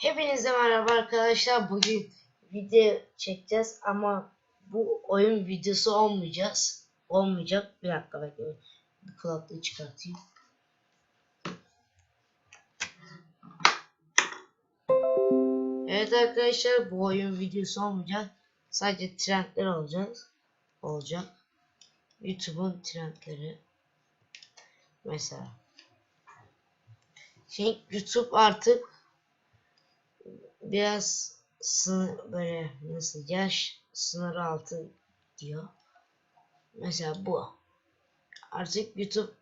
Hepinize merhaba arkadaşlar. Bugün video çekeceğiz ama bu oyun videosu olmayacağız. Olmayacak. Bir dakika bekleyin. Bir kulaklığı çıkartayım. Evet arkadaşlar bu oyun videosu olmayacak. Sadece trendler olacak. Olacak. YouTube'un trendleri. Mesela. Şey, YouTube artık biraz sınır böyle nasıl yaş sınırı altı diyor. Mesela bu. Artık YouTube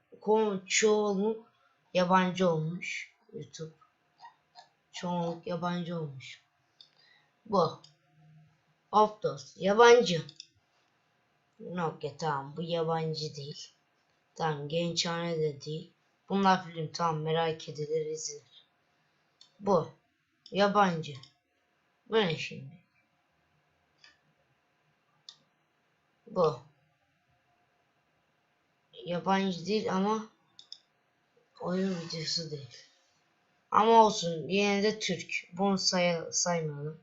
çoğunluk yabancı olmuş. YouTube çoğunluk yabancı olmuş. Bu. Optos yabancı. Nokia tamam bu yabancı değil. Tamam gençhane de değil. Bunlar film tamam merak edilir izlenir. Bu. Yabancı. Bu ne şimdi? Bu. Yabancı değil ama oyun videosu değil. Ama olsun yine de Türk. Bunu say saymayalım.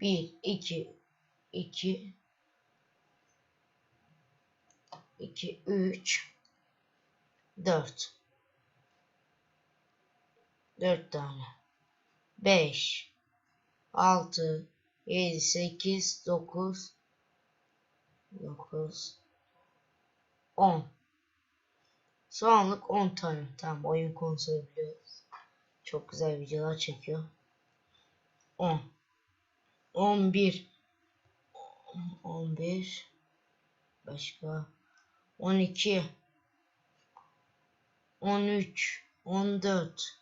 1, 2, 2, 2, 3, 4. 4 tane. 5 6 7 8 9 9 10 Şu anlık 10 tane. Tamam oyun konsolu biliyoruz. Çok güzel videolar çekiyor. 10 11 11 Başka. 12 13 14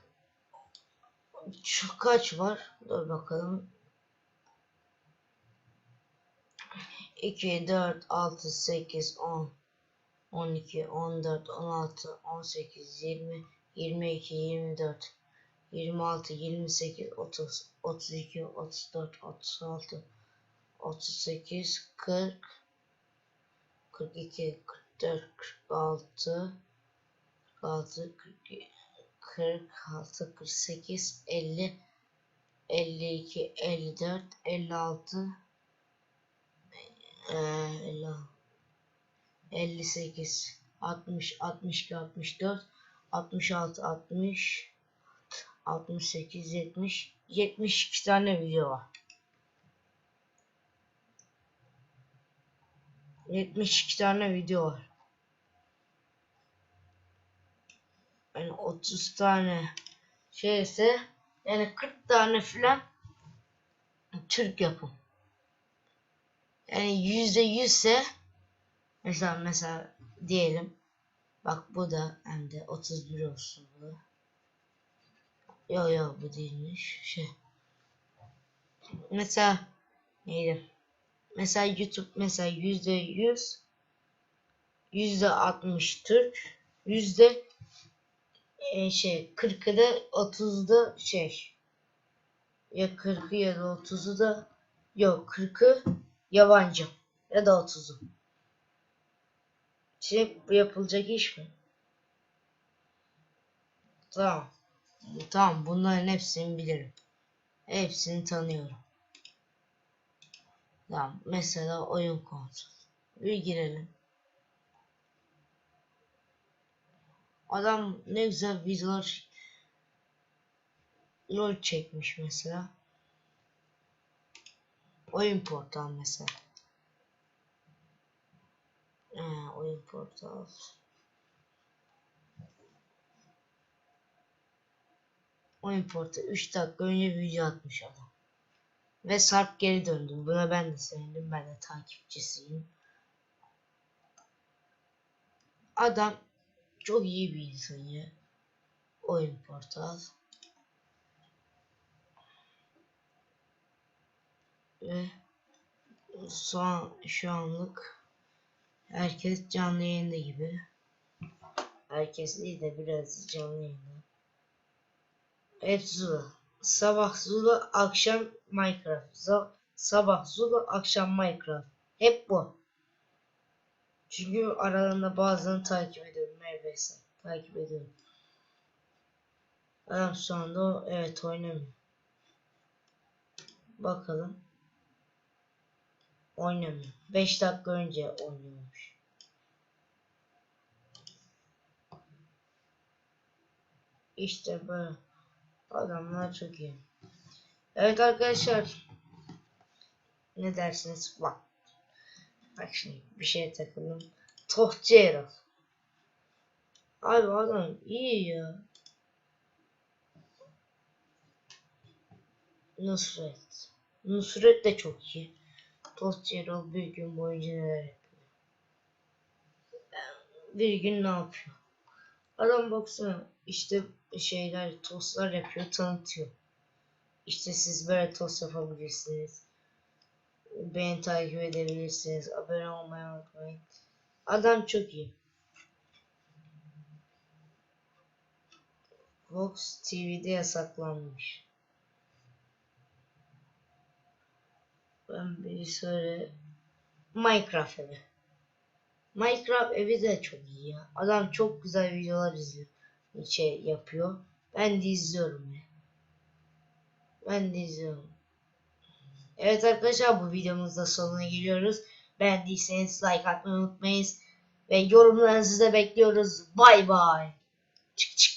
Şu kaç var? Dur bakalım. 2, 4, 6, 8, 10, 12, 14, 16, 18, 20, 22, 24, 26, 28, 30, 32, 34, 36, 38, 40, 42, 44, 46, 46, 42, 46, 48, 50, 52, 54, 56, ee, 58, 60, 62, 64, 66, 60, 68, 70, 72 tane video var. 72 tane video var. Yani 30 tane şeyse yani 40 tane filan Türk yapım. Yani yüzde yüzse mesela mesela diyelim bak bu da hem de 31 olsun bu. Yo yo bu değilmiş şey. Mesela neydi? Mesela YouTube mesela yüzde yüz yüzde 60 Türk yüzde e, şey 40'ı da 30'da şey ya 40'ı ya da 30'u da yok 40'ı yabancı ya da 30'u. Şimdi bu yapılacak iş mi? Tamam. Tamam bunların hepsini bilirim. Hepsini tanıyorum. Tamam mesela oyun konsolu. Bir girelim. Adam ne güzel videolar LOL çekmiş mesela. Oyun portal mesela. Ee, oyun portal. Oyun portal 3 dakika önce video atmış adam. Ve Sarp geri döndüm. Buna ben de sevindim. Ben de takipçisiyim. Adam çok iyi bir insan ya. Oyun portal. Ve son şu anlık herkes canlı yayında gibi. Herkes değil de biraz canlı yayında. Hep Zula. Sabah Zula, akşam Minecraft. Sabah Zula, akşam Minecraft. Hep bu. Çünkü aralarında bazılarını takip ediyorum. Neredeyse. Takip ediyorum. Adam şu anda evet oynamıyor. Bakalım. Oynamıyor. 5 dakika önce oynuyormuş. İşte böyle. Adamlar çok iyi. Evet arkadaşlar. Ne dersiniz? Bak. Bak şimdi bir şeye takıldım. Tohçu Erol. Abi adam iyi ya. Nusret. Nusret de çok iyi. Tohçu Erol bir gün boyunca neler yapıyor. Bir gün ne yapıyor? Adam baksana işte şeyler tostlar yapıyor tanıtıyor. İşte siz böyle tost yapabilirsiniz. Beni takip edebilirsiniz. Abone olmayı unutmayın. Adam çok iyi. Fox TV'de yasaklanmış. Ben bir söyle Minecraft evi. Minecraft evi de çok iyi ya. Adam çok güzel videolar izliyor. Şey yapıyor. Ben de izliyorum ya. Ben de izliyorum. Evet arkadaşlar bu videomuzda sonuna geliyoruz. Beğendiyseniz like atmayı unutmayın. Ve yorumlarınızı da bekliyoruz. Bay bay. Çık çık.